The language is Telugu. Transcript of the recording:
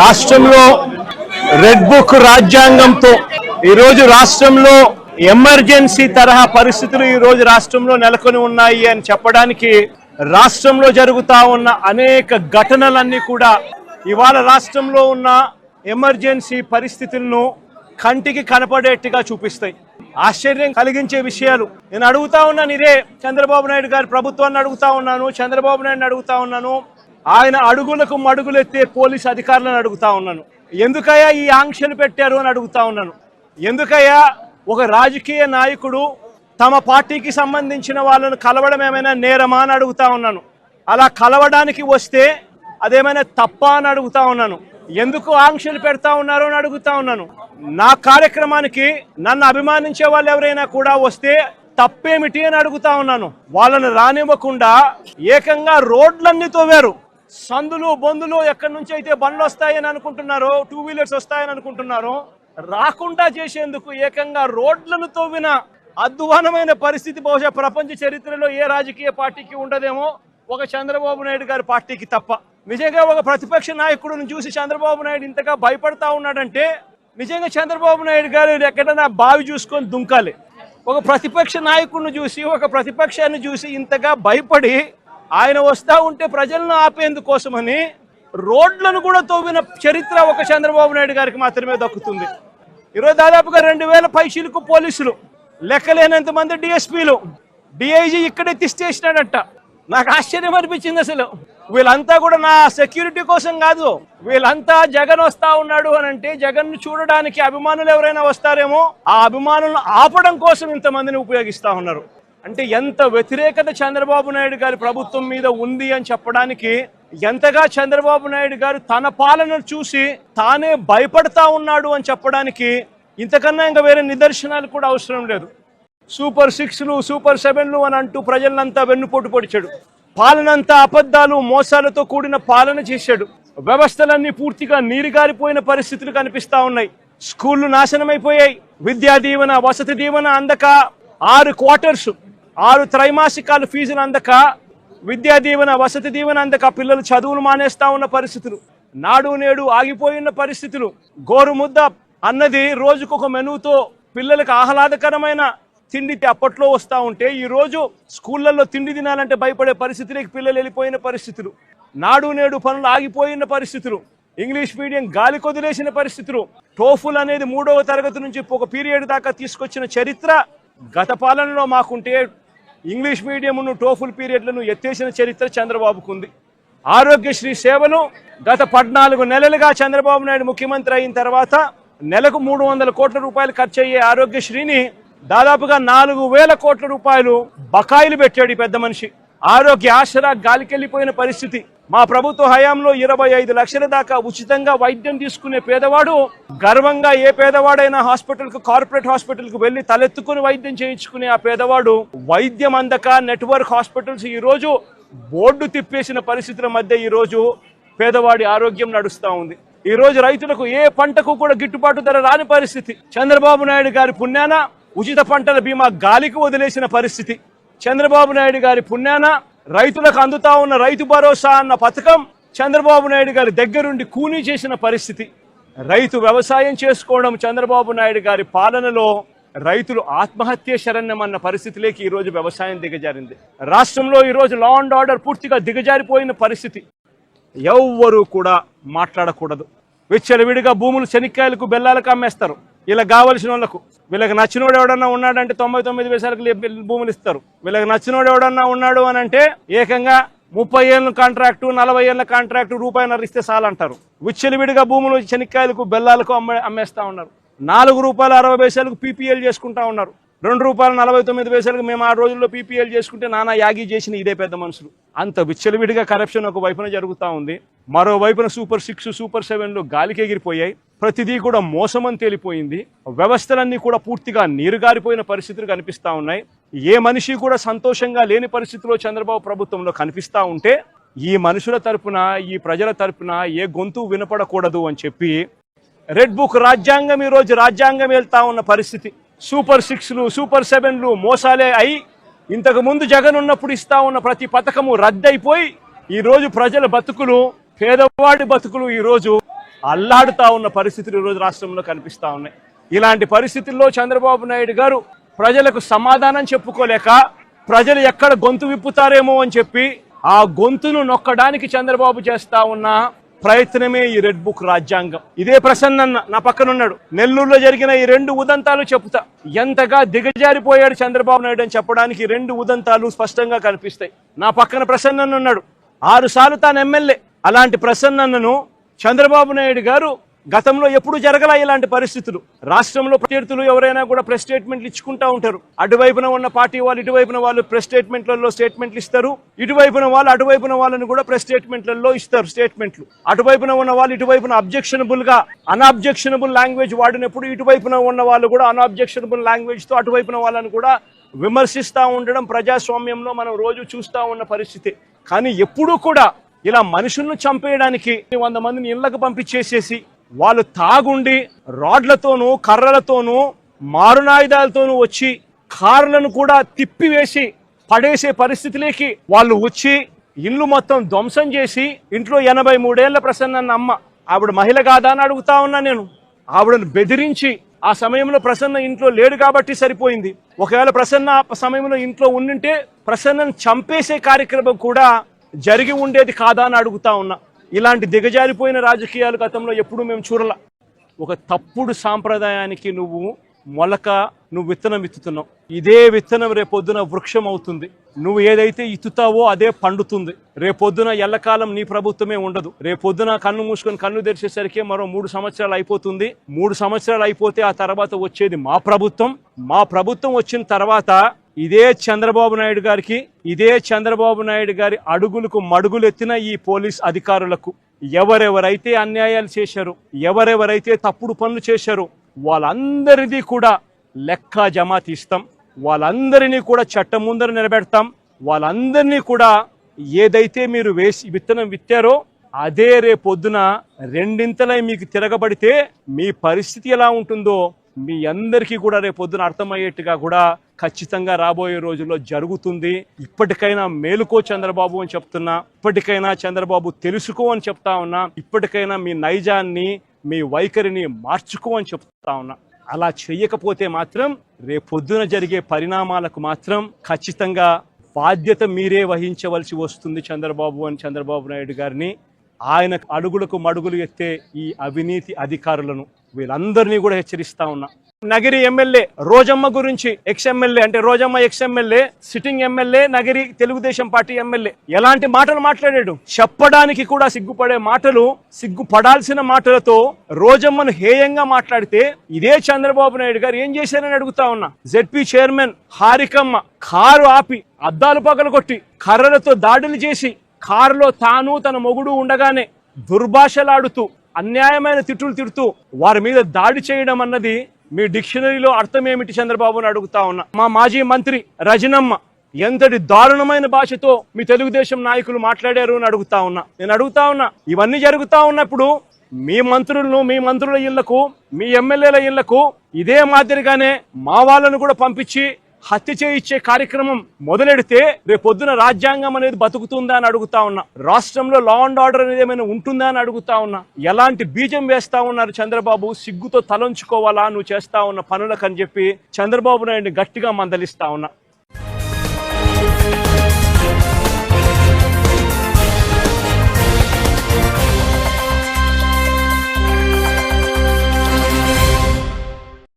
రాష్ట్రంలో రెడ్ బుక్ రాజ్యాంగంతో ఈరోజు రాష్ట్రంలో ఎమర్జెన్సీ తరహా పరిస్థితులు ఈరోజు రాష్ట్రంలో నెలకొని ఉన్నాయి అని చెప్పడానికి రాష్ట్రంలో జరుగుతూ ఉన్న అనేక ఘటనలన్నీ కూడా ఇవాళ రాష్ట్రంలో ఉన్న ఎమర్జెన్సీ పరిస్థితులను కంటికి కనపడేట్టుగా చూపిస్తాయి. ఆశ్చర్యం కలిగించే విషయాలు. నేను అడుగుతా ఉన్నాను ఇదే చంద్రబాబు నాయుడు గారి ప్రభుత్వాన్ని అడుగుతా ఉన్నాను చంద్రబాబు నాయుడుని అడుగుతా ఉన్నాను. ఆయన అడుగులకు మడుగులెత్తే పోలీస్ అధికారులను అడుగుతా ఉన్నాను. ఎందుకయ్యా ఈ ఆంక్షలు పెట్టారు అని అడుగుతా ఉన్నాను. ఎందుకయ్యా ఒక రాజకీయ నాయకుడు తమ పార్టీకి సంబంధించిన వాళ్ళను కలవడం ఏమైనా నేరమా అని అడుగుతా ఉన్నాను. అలా కలవడానికి వస్తే అదేమైనా తప్ప అని అడుగుతా ఉన్నాను. ఎందుకు ఆంక్షలు పెడతా ఉన్నారు అని అడుగుతా ఉన్నాను. నా కార్యక్రమానికి నన్ను అభిమానించే వాళ్ళు ఎవరైనా కూడా వస్తే తప్పేమిటి అని అడుగుతా ఉన్నాను. వాళ్ళని రానివ్వకుండా ఏకంగా రోడ్లన్నీ తోవారు. సందులు బొందులు ఎక్కడి నుంచి అయితే బండ్లు వస్తాయని అనుకుంటున్నారో టూ వీలర్స్ వస్తాయని అనుకుంటున్నారో రాకుండా చేసేందుకు ఏకంగా రోడ్లను తవ్విన అధ్వానమైన పరిస్థితి బహుశా ప్రపంచ చరిత్రలో ఏ రాజకీయ పార్టీకి ఉండదేమో ఒక చంద్రబాబు నాయుడు గారి పార్టీకి తప్ప. నిజంగా ఒక ప్రతిపక్ష నాయకుడిని చూసి చంద్రబాబు నాయుడు ఇంతగా భయపడతా ఉన్నాడంటే నిజంగా చంద్రబాబు నాయుడు గారు ఎక్కడైనా బావి చూసుకొని దుంకాలి. ఒక ప్రతిపక్ష నాయకుడిని చూసి ఒక ప్రతిపక్షాన్ని చూసి ఇంతగా భయపడి ఆయన వస్తూ ఉంటే ప్రజలను ఆపేందుకోసమని రోడ్లను కూడా తోవిన చరిత్ర ఒక చంద్రబాబు నాయుడు గారికి మాత్రమే దక్కుతుంది. ఈరోజు దాదాపుగా రెండు వేల పైసీలకు పోలీసులు లెక్కలేనంత మంది డిఎస్పీలు డిఐజీ ఇక్కడే తిష్టేసినాడట నాకు ఆశ్చర్యం అనిపించింది అసలు. వీళ్ళంతా కూడా నా సెక్యూరిటీ కోసం కాదు వీళ్ళంతా జగన్ వస్తా ఉన్నాడు అని అంటే జగన్ చూడడానికి అభిమానులు ఎవరైనా వస్తారేమో ఆ అభిమానులను ఆపడం కోసం ఇంతమందిని ఉపయోగిస్తా ఉన్నారు. అంటే ఎంత వ్యతిరేకత చంద్రబాబు నాయుడు గారి ప్రభుత్వం మీద ఉంది అని చెప్పడానికి ఎంతగా చంద్రబాబు నాయుడు గారు తన పాలనను చూసి తానే భయపడతా ఉన్నాడు అని చెప్పడానికి ఇంతకన్నా ఇంకా వేరే నిదర్శనాలు కూడా అవసరం లేదు. సూపర్ సిక్స్లు సూపర్ సెవెన్లు అని అంటూ ప్రజలంతా వెన్నుపోటు పొడిచాడు. పాలనంతా అబద్ధాలు మోసాలతో కూడిన పాలన చేశాడు. వ్యవస్థలన్నీ పూర్తిగా నీరుగారిపోయిన పరిస్థితులు కనిపిస్తా ఉన్నాయి. స్కూళ్ళు నాశనమైపోయాయి. విద్యా దీవెన వసతి దీవెన అందక ఆరు క్వార్టర్స్ ఆరు త్రైమాసికాలు ఫీజులు అందక విద్యా దీవెన వసతి దీవెన అందక పిల్లలు చదువులు మానేస్తా ఉన్న పరిస్థితులు. నాడు నేడు ఆగిపోయిన పరిస్థితులు. గోరుముద్ద అన్నది రోజుకొక మెనూతో పిల్లలకు ఆహ్లాదకరమైన తిండి అప్పట్లో వస్తూ ఉంటే ఈరోజు స్కూళ్ళల్లో తిండి తినాలంటే భయపడే పరిస్థితులకి పిల్లలు వెళ్ళిపోయిన పరిస్థితులు. నాడు నేడు పనులు ఆగిపోయిన పరిస్థితులు. ఇంగ్లీష్ మీడియం గాలి కొదిలేసిన పరిస్థితులు. టోఫుల్ అనేది మూడవ తరగతి నుంచి ఒక పీరియడ్ దాకా తీసుకొచ్చిన చరిత్ర గత పాలనలో మాకుంటే ఇంగ్లీష్ మీడియంను టోఫుల్ పీరియడ్లను ఎత్తేసిన చరిత్ర చంద్రబాబుకు ఉంది. ఆరోగ్యశ్రీ సేవలు గత పద్నాలుగు నెలలుగా చంద్రబాబు నాయుడు ముఖ్యమంత్రి అయిన తర్వాత నెలకు మూడు వందల కోట్ల రూపాయలు ఖర్చు అయ్యే ఆరోగ్యశ్రీని దాదాపుగా నాలుగు వేల కోట్ల రూపాయలు బకాయిలు పెట్టాడు ఈ పెద్ద మనిషి. ఆరోగ్య ఆసరా గాలికెళ్ళిపోయిన పరిస్థితి. మా ప్రభుత్వ హయాంలో ఇరవై ఐదు లక్షల దాకా ఉచితంగా వైద్యం తీసుకునే పేదవాడు గర్వంగా ఏ పేదవాడైనా హాస్పిటల్కు కార్పొరేట్ హాస్పిటల్కు వెళ్ళి వెళ్ళి తలెత్తుకుని వైద్యం చేయించుకునే ఆ పేదవాడు వైద్యం అందక నెట్వర్క్ హాస్పిటల్స్ ఈ రోజు బోర్డు తిప్పేసిన పరిస్థితుల మధ్య ఈరోజు పేదవాడి ఆరోగ్యం నడుస్తూ ఉంది. ఈ రోజు రైతులకు ఏ పంటకు కూడా గిట్టుబాటు ధర రాని పరిస్థితి. చంద్రబాబు నాయుడు గారి పుణ్యాన ఉచిత పంటల బీమా గాలికి వదిలేసిన పరిస్థితి. చంద్రబాబు నాయుడు గారి పుణ్యాన రైతులకు అందుతా ఉన్న రైతు భరోసా అన్న పథకం చంద్రబాబు నాయుడు గారి దగ్గరుండి కూనీ చేసిన పరిస్థితి. రైతు వ్యవసాయం చేసుకోవడం చంద్రబాబు నాయుడు గారి పాలనలో రైతులు ఆత్మహత్య శరణ్యం అన్న పరిస్థితిలోకి ఈరోజు వ్యవసాయం దిగజారింది. రాష్ట్రంలో ఈ రోజు లా అండ్ ఆర్డర్ పూర్తిగా దిగజారిపోయిన పరిస్థితి. ఎవ్వరూ కూడా మాట్లాడకూడదు. విచ్చలవిడిగా భూములు శనిక్కాయలకు బెల్లాలకు అమ్మేస్తారు. ఇలా కావలసిన వాళ్ళకు వీళ్ళకి నచ్చినోడు ఎవడన్నా ఉన్నాడంటే తొంభై తొమ్మిది వేసాలకు భూములు ఇస్తారు. వీళ్ళకి నచ్చినోడు ఎవడన్నా ఉన్నాడు అని అంటే ఏకంగా ముప్పై ఏళ్ళ కాంట్రాక్టు నలభై ఏళ్ళ కాంట్రాక్టు రూపాయన్నర ఇస్తే చాలంటారు. విచ్చలివిడిగా భూములు శనిక్కాయలకు బెల్లాలకు అమ్మే అమ్మేస్తా ఉన్నారు. నాలుగు రూపాయల అరవై పైసలకు పీపీఎల్ చేసుకుంటా ఉన్నారు. రెండు రూపాయల నలభై తొమ్మిది పైసలకు మేము ఆ రోజుల్లో పీపీఎల్ చేసుకుంటే నానా యాగి చేసిన ఇదే పెద్ద మనుషులు. అంత విచ్చలవిడిగా కరప్షన్ ఒక వైపున జరుగుతూ ఉంది. మరోవైపున సూపర్ సిక్స్ సూపర్ సెవెన్లు గాలికి ఎగిరిపోయాయి. ప్రతిదీ కూడా మోసమని తేలిపోయింది. వ్యవస్థలన్నీ కూడా పూర్తిగా నీరుగారిపోయిన పరిస్థితులు కనిపిస్తూ ఉన్నాయి. ఏ మనిషి కూడా సంతోషంగా లేని పరిస్థితిలో చంద్రబాబు ప్రభుత్వంలో కనిపిస్తా ఉంటే ఈ మనుషుల తరపున ఈ ప్రజల తరపున ఏ గొంతు వినపడకూడదు అని చెప్పి రెడ్ బుక్ రాజ్యాంగం ఈ రోజు రాజ్యాంగం వెళ్తా ఉన్న పరిస్థితి. సూపర్ సిక్స్లు సూపర్ సెవెన్లు మోసాలే అయి ఇంతకు ముందు జగన్ ఉన్నప్పుడు ఇస్తా ఉన్న ప్రతి పథకము రద్దయిపోయి ఈ రోజు ప్రజల బతుకులు పేదవాడి బతుకులు ఈరోజు అల్లాడుతా ఉన్న పరిస్థితులు ఈరోజు రాష్ట్రంలో కనిపిస్తూ ఉన్నాయి. ఇలాంటి పరిస్థితుల్లో చంద్రబాబు నాయుడు గారు ప్రజలకు సమాధానం చెప్పుకోలేక ప్రజలు ఎక్కడ గొంతు విప్పుతారేమో అని చెప్పి ఆ గొంతును నొక్కడానికి చంద్రబాబు చేస్తా ఉన్న ప్రయత్నమే ఈ రెడ్ బుక్ రాజ్యాంగం. ఇదే ప్రసన్న నా పక్కన ఉన్నాడు నెల్లూరులో జరిగిన ఈ రెండు ఉదంతాలు చెప్తా. ఎంతగా దిగజారిపోయాడు చంద్రబాబు నాయుడు అని చెప్పడానికి రెండు ఉదంతాలు స్పష్టంగా కనిపిస్తాయి. నా పక్కన ప్రసన్న ఉన్నాడు. ఆరు సార్లు తాను ఎమ్మెల్యే. అలాంటి ప్రసన్నను చంద్రబాబు నాయుడు గారు గతంలో ఎప్పుడు జరగల ఇలాంటి పరిస్థితులు. రాష్ట్రంలో ప్రత్యర్థులు ఎవరైనా కూడా ప్రెస్ స్టేట్మెంట్లు ఇచ్చుకుంటా ఉంటారు. అటువైపున ఉన్న పార్టీ వాళ్ళు ఇటువైపున వాళ్ళు ప్రెస్ స్టేట్మెంట్లలో స్టేట్మెంట్లు ఇస్తారు. ఇటువైపున వాళ్ళు అటువైపున వాళ్ళని కూడా ప్రెస్ స్టేట్మెంట్లలో ఇస్తారు స్టేట్మెంట్లు. అటువైపున ఉన్న వాళ్ళు ఇటువైపున అబ్జెక్షనబుల్గా అన్అబ్జెక్షనబుల్ లాంగ్వేజ్ వాడినప్పుడు ఇటువైపున ఉన్న వాళ్ళు కూడా అన్అబ్జెక్షనబుల్ లాంగ్వేజ్తో అటువైపున వాళ్ళని కూడా విమర్శిస్తూ ఉండడం ప్రజాస్వామ్యంలో మనం రోజు చూస్తూ ఉన్న పరిస్థితి. కానీ ఎప్పుడూ కూడా ఇలా మనుషులను చంపేయడానికి వంద మందిని ఇళ్ళకు పంపించేసేసి వాళ్ళు తాగుండి రాడ్లతోనూ కర్రలతోనూ మారునాయుధాలతోనూ వచ్చి కార్లను కూడా తిప్పివేసి పడేసే పరిస్థితిలోకి వాళ్ళు వచ్చి ఇల్లు మొత్తం ధ్వంసం చేసి ఇంట్లో ఎనభై మూడేళ్ళ ప్రసన్న అమ్మ ఆవిడ మహిళ కాదా అని అడుగుతా ఉన్నా నేను. ఆవిడను బెదిరించి ఆ సమయంలో ప్రసన్న ఇంట్లో లేడు కాబట్టి సరిపోయింది. ఒకవేళ ప్రసన్న ఆ సమయంలో ఇంట్లో ఉండింటే ప్రసన్నను చంపేసే కార్యక్రమం కూడా జరిగి ఉండేది కాదా అని అడుగుతా ఉన్నా. ఇలాంటి దిగజారిపోయిన రాజకీయాలు గతంలో ఎప్పుడూ మేము చూడల. ఒక తప్పుడు సాంప్రదాయానికి నువ్వు మొలక నువ్వు విత్తనం విత్తుతున్నావు. ఇదే విత్తనం రేపొద్దున వృక్షం అవుతుంది. నువ్వు ఏదైతే ఇత్తుతావో అదే పండుతుంది. రేపొద్దున ఎల్లకాలం నీ ప్రభుత్వమే ఉండదు. రేపొద్దున కన్ను మూసుకొని కన్ను తెరిచేసరికి మరో మూడు సంవత్సరాలు అయిపోతుంది. మూడు సంవత్సరాలు అయిపోతే ఆ తర్వాత వచ్చేది మా ప్రభుత్వం. మా ప్రభుత్వం వచ్చిన తర్వాత ఇదే చంద్రబాబు నాయుడు గారికి ఇదే చంద్రబాబు నాయుడు గారి అడుగులకు మడుగులు ఎత్తిన ఈ పోలీస్ అధికారులకు ఎవరెవరైతే అన్యాయాలు చేశారో ఎవరెవరైతే తప్పుడు పనులు చేశారో వాళ్ళందరిది కూడా లెక్క జమా తీస్తాం వాళ్ళందరినీ కూడా చట్టం ముందర నిలబెడతాం. వాళ్ళందరినీ కూడా ఏదైతే మీరు వేసి విత్తనం విత్తారో అదే రేపొద్దున రెండింతలై మీకు తిరగబడితే మీ పరిస్థితి ఎలా ఉంటుందో మీ అందరికీ కూడా రేపు పొద్దున అర్థమయ్యేట్టుగా కూడా ఖచ్చితంగా రాబోయే రోజుల్లో జరుగుతుంది. ఇప్పటికైనా మేలుకో చంద్రబాబు అని చెప్తున్నా ఇప్పటికైనా చంద్రబాబు తెలుసుకో అని చెప్తా ఉన్నా ఇప్పటికైనా మీ నైజాన్ని మీ వైఖరిని మార్చుకో అని చెప్తా ఉన్నా. అలా చేయకపోతే మాత్రం రేపొద్దున జరిగే పరిణామాలకు మాత్రం ఖచ్చితంగా బాధ్యత మీరే వహించవలసి వస్తుంది చంద్రబాబు అని చంద్రబాబు నాయుడు గారిని. ఆయన అడుగులకు మడుగులు ఎత్తే ఈ అవినీతి అధికారులను వీళ్ళందరినీ కూడా హెచ్చరిస్తా ఉన్నా. నగిరి ఎమ్మెల్యే రోజమ్మ గురించి ఎక్స్ ఎమ్మెల్యే అంటే Rojamma ex MLA sitting MLA Nagari Telugu Desam party MLA. ఎలాంటి మాటలు మాట్లాడాడు? చెప్పడానికి కూడా సిగ్గుపడే మాటలు సిగ్గుపడాల్సిన మాటలతో రోజమ్మను హేయంగా మాట్లాడితే ఇదే చంద్రబాబు నాయుడు గారు ఏం చేశారని అడుగుతా ఉన్నా. జెడ్పీ చైర్మన్ హారికమ్మ కారు ఆపి అద్దాలు పగలగొట్టి కర్రలతో దాడులు చేసి కారులో తాను తన మొగుడు ఉండగానే దుర్భాషలాడుతూ అన్యాయమైన తిట్టులు తిడుతూ వారి మీద దాడి చేయడం అన్నది మీ డిక్షనరీలో అర్థం ఏమిటి చంద్రబాబు అడుగుతా ఉన్నా. మా మాజీ మంత్రి రజనమ్మ ఎంతటి దారుణమైన భాషతో మీ తెలుగుదేశం నాయకులు మాట్లాడారు అని అడుగుతా ఉన్నా. నేను అడుగుతా ఉన్నా ఇవన్నీ జరుగుతా ఉన్నప్పుడు మీ మంత్రులను మీ మంత్రుల ఇళ్ళకు మీ ఎమ్మెల్యేల ఇళ్ళకు ఇదే మాదిరిగానే మా వాళ్ళను కూడా పంపించి హత్య చేయించే కార్యక్రమం మొదలెడితే రేపొద్దున రాజ్యాంగం అనేది బతుకుతుందా అని అడుగుతా ఉన్నా. రాష్ట్రంలో లా అండ్ ఆర్డర్ అనేది ఏమైనా ఉంటుందా అని అడుగుతా ఉన్నా. ఎలాంటి బీజం వేస్తా ఉన్నారు చంద్రబాబు? సిగ్గుతో తలంచుకోవాలా? నువ్వు చేస్తా ఉన్న పనులకు అని చెప్పి చంద్రబాబు నాయుడిని గట్టిగా మందలిస్తా ఉన్నా.